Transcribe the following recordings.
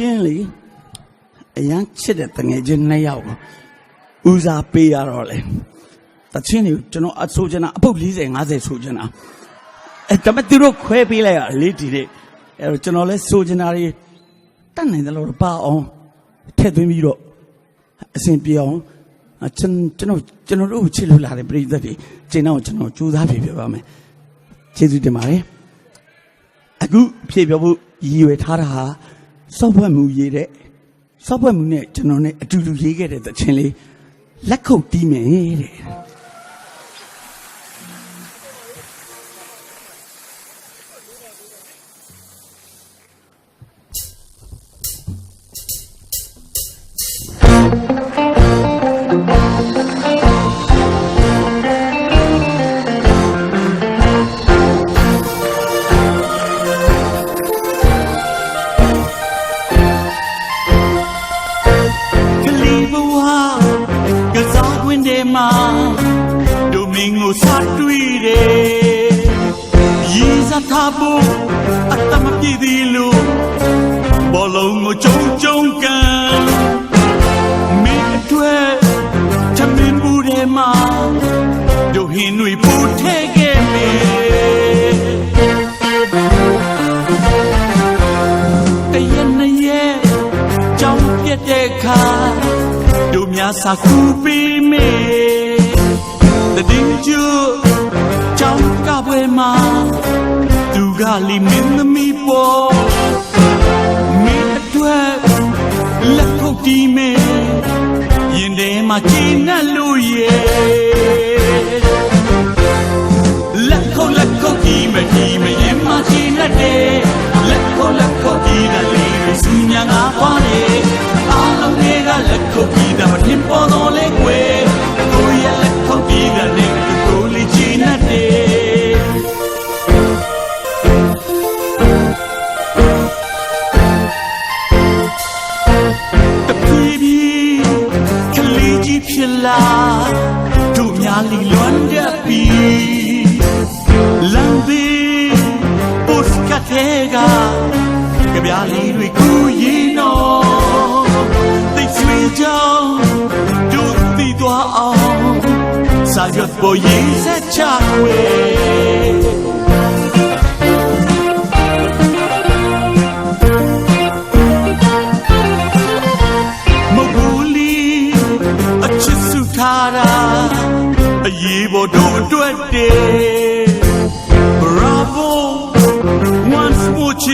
ကျင်းလေအရန်ချစ်တဲ့တငယ်ချင်းနှစ်ယောက်ကိုဦးစားပေးရတော့လေတချင်းတွေကျွန်တော်အဆိုချင်တာအပုတ်40 50ဆိုချင်တာအဲဒါပေမဲ့သူတို့ခွဲပေးလိုက်ရလေးတီတဲ့အဲတော့ကျွန်တော်လဲဆိုချင်တာတွေတတ်နိုင်တယ်လို့ပါအောင်ထည့်သွင်းပြီးတော့အဆင်ပြေအောင်အကျွန်ကျွန်တော်ကျွန်တော်တို့ကိုချစ်လို့လာတဲ့ပြည်သက်တွေကျင်းတော့ကျွန်တော်ကြိုးစားပြပြပါမယ်ကျေးဇူးတင်ပါတယ်အခုဖြည့်ပြောဖို့ရည်ရွယ်ထားတာဟာ စောက်ဘွက်မှုရေးတဲ့စောက်ဘွက်မှုနဲ့ကျွန်တော်နဲ့အတူတူရေးခဲ့တဲ့သချင်းလေးလက်ခုပ်တီးမယ်တဲ့ စာကူပေးမေတည်င်းကျကြောင်းကပွဲမှာသူကလီမင်းသမီးပေါ်မင်းအတွက်လက်ခုပ်တီးမေရင်ထဲမှာကျင်းနဲ့လို့ရဲ့လက်ခုပ်လက်ခုပ်တီးမတီးမရင်မချင်နဲ့တဲ့လက်ခုပ်လက်ခုပ်တီးတဲ့လေးတွေစူညာငါ တဲ့မထ စာရွက်ပေါ်ရေးဆက်ချွေမဟုတ်ဘူးလီအချစ်စုထားတာအရေးပေါ်တို့အတွက်တည်း Bravo once more ချ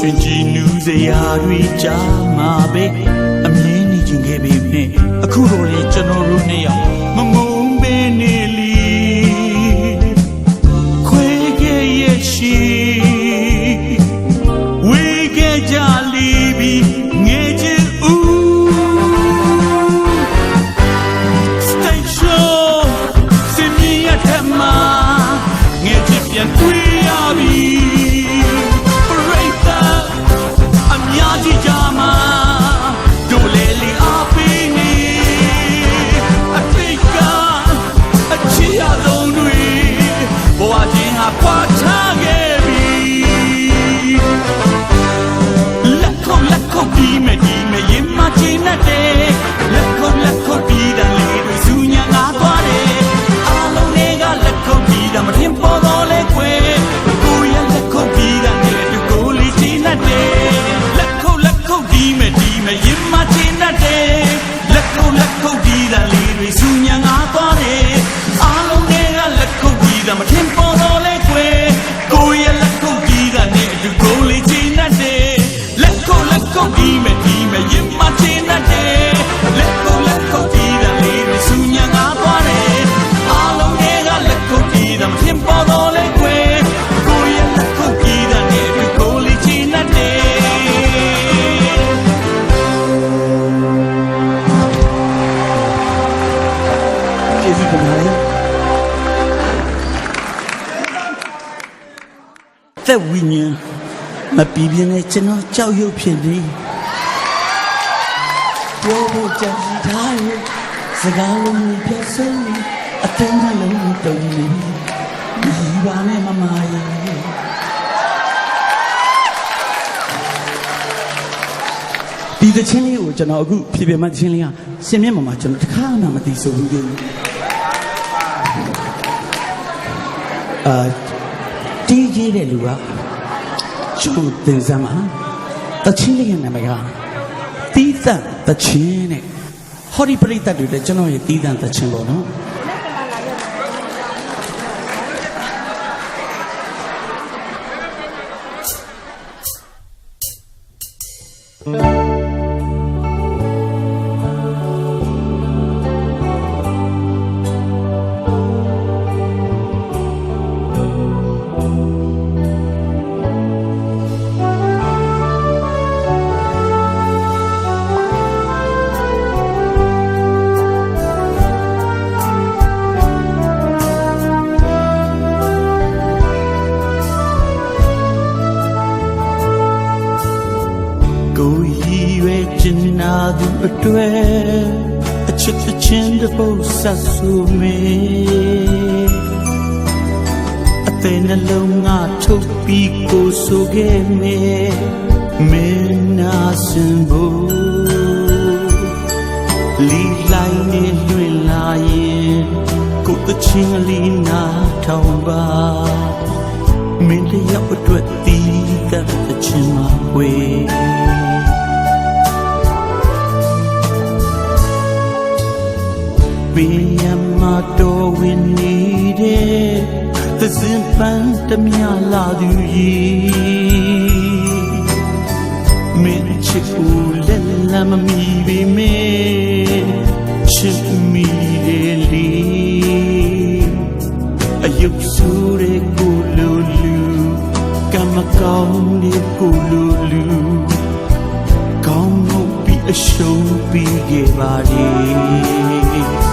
ရောရွှင်ကြည်နူးစရာတွေကြားမှာပဲအမြင်နေခြင်းခဲ့ပေမဲ့အခုတော့လေကျွန်တော်တို့နှစ်ယောက်မမုန်းပဲနေလီခွေခဲ့ရဲ့ရှိဝေခဲ့ကြလီပြီငေချင်ဦး Station စင်မြင့်ရထက်မှာငေချင်ပြန်တွေ့ သက်ဝိညာဉ်မပြီးပြင်းနဲ့ကျွန်တော်ကြောက်ရွံ့ဖြစ်နေပြောဖို့ကြံစီထားရဲ့စကားလုံးတွေပြတ်ဆုံးနေအတန်းကလုံးတုံနေဒီပါနဲ့မမရဲ့ဒီသချင်းလေးကိုကျွန်တော်အခုဖြည်းဖြည်းမှသချင်းလေးကရှင်မြတ်မမကျွန်တော်တစ်ခါမှမသိဆိုဘူးသေးဘူးအာ တီးကြီးတဲ့လူကကျွန်တော်သင်စမ်းမှာတချင်းလေးရဲ့နာမည်ကတီးသန့်တချင်းနဲ့ဟောဒီပရိသတ်တွေလည်းကျွန်တော်ရဲ့တီးသန့်တချင်းပေါ့နော် နာသူအတွက်အချစ်တစ်ချင်းတစ်ပုတ်ဆက်ဆူမေအသေးနှလုံးငါထုတ်ပြီးကိုဆိုခဲ့မေမင်းနာစင်ဖို့လီလိုက်နေလွင်လာရင်ကိုယ်တချင်းလီနာထောင်ပါမင်းတယောက်အတွက်တီးတဲ့ချင်မှာဝေး ပင်ရမတော်ဝင်နေတဲ့သစင်ပန်းတမြလာသူကြီးမင်းချစ်ကိုလက်လမ်းမမီပေမဲ့ချစ်မိတယ်လီအယုတ်ဆူတဲ့ကိုလူလူကမကောင်းတဲ့ကိုလူလူကောင်းလို့ပြီးအရှုံးပြီးခဲ့ပါလေ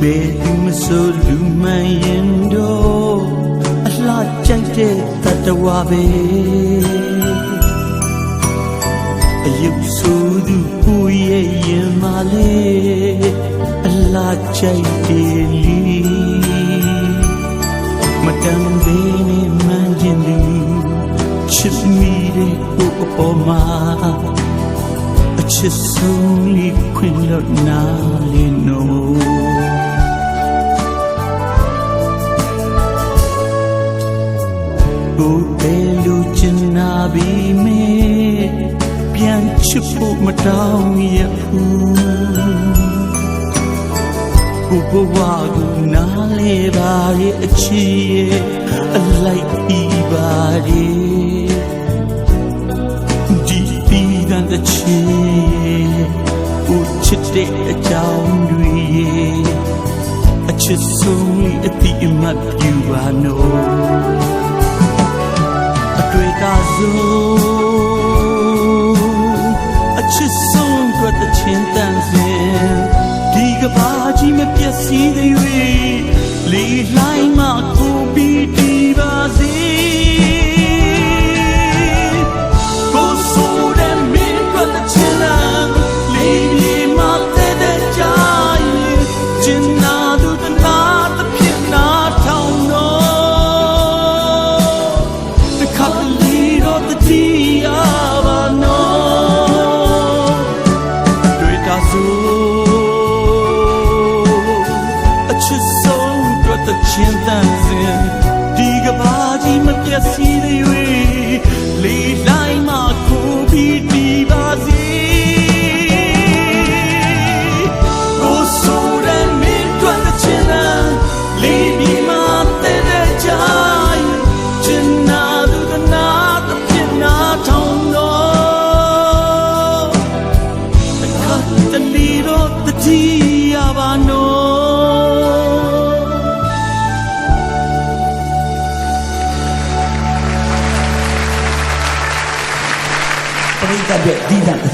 ဘယ်သူမဆိုလူမှန်ရင်တော့အလှကြိုက်တဲ့တတဝါပဲအယုတ်ဆိုသူကိုရဲ့ရင်မလေးအလှကြိုက်တယ်လီမတန်သေးနဲ့မှန်ကျင်သူချစ်မိတဲ့ကိုအပေါ်မှာအချစ်ဆုံးလေးခွင်လို့နာလေးနော် ကိုယ်ပဲလူချင်နာပြီးမေပြန်ချစ်ဖို့မတောင်းရဘူးကိုဘဝကနားလေပါရဲ့အချီရဲ့အလိုက်ပြီးပါရဲ့ဒီဒီတန်တဲ့ချီရဲ့ကိုချစ်တဲ့အကြောင်းတွေရဲ့အချစ်ဆုံးလေးအတိအမှတ်ပြုပါနော်အတွေ့တာ ဆုံးအချစ်ဆုံးတွေ့တဲ့ချင်းတန်စင်ဒီကဘာကြီးမပြည့်စည်သေး၍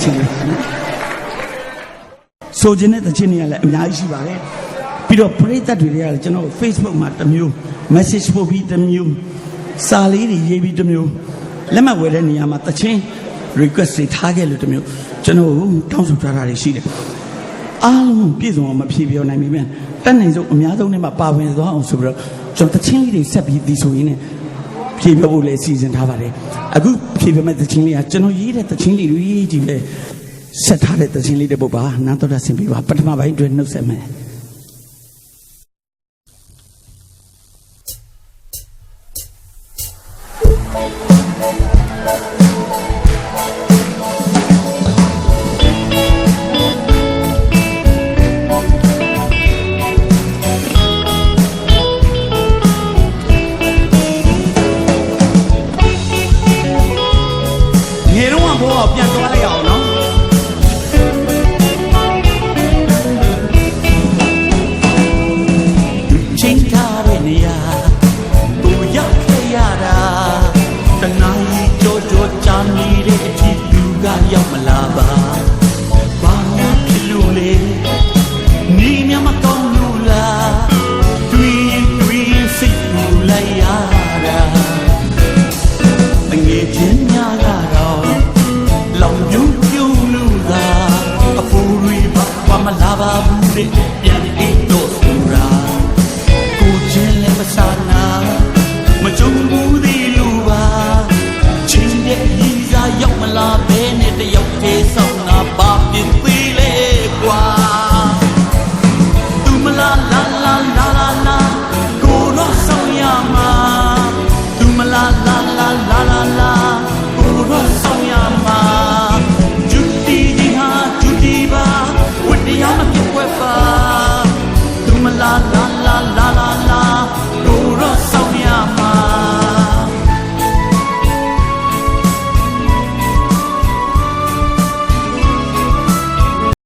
တဲ့ဒီတန်တချင်းလေးနော်ဆိုခြင်းတဲ့တချင်းတွေကလည်းအများကြီးရှိပါတယ်ပြီးတော့ပရိသတ်တွေကလည်းကျွန်တော် Facebook မှာတစ်မျိုး message ပို့ပြီးတစ်မျိုးစာလေးတွေရေးပြီးတစ်မျိုးလက်မှတ်ဝယ်တဲ့နေရာမှာတချင်း request တွေထားခဲ့လို့တစ်မျိုးကျွန်တော်တောင်းဆိုထားတာတွေရှိတယ်အားလုံးပြည့်စုံအောင်မဖြေပြောနိုင်ပြီမြန်တက်နိုင်ဆုံးအများဆုံးနဲ့မှပါဝင်သွားအောင်ဆိုပြီးတော့ကျွန်တော်တချင်းလေးတွေဆက်ပြီးဒီဆိုရင်းနဲ့ဖြေပြဖို့လည်းစီစဉ်ထားပါတယ်အခု ဖြေပြမဲ့သချင်းလေးကကျွန်တော်ရေးတဲ့သချင်းလေးတွေကြီးပဲဆက်ထားတဲ့သချင်းလေးတစ်ပုဒ်ပါနားတော်တာဆင်ပြပါပထမပိုင်းအတွင်းနှုတ်ဆက်မယ်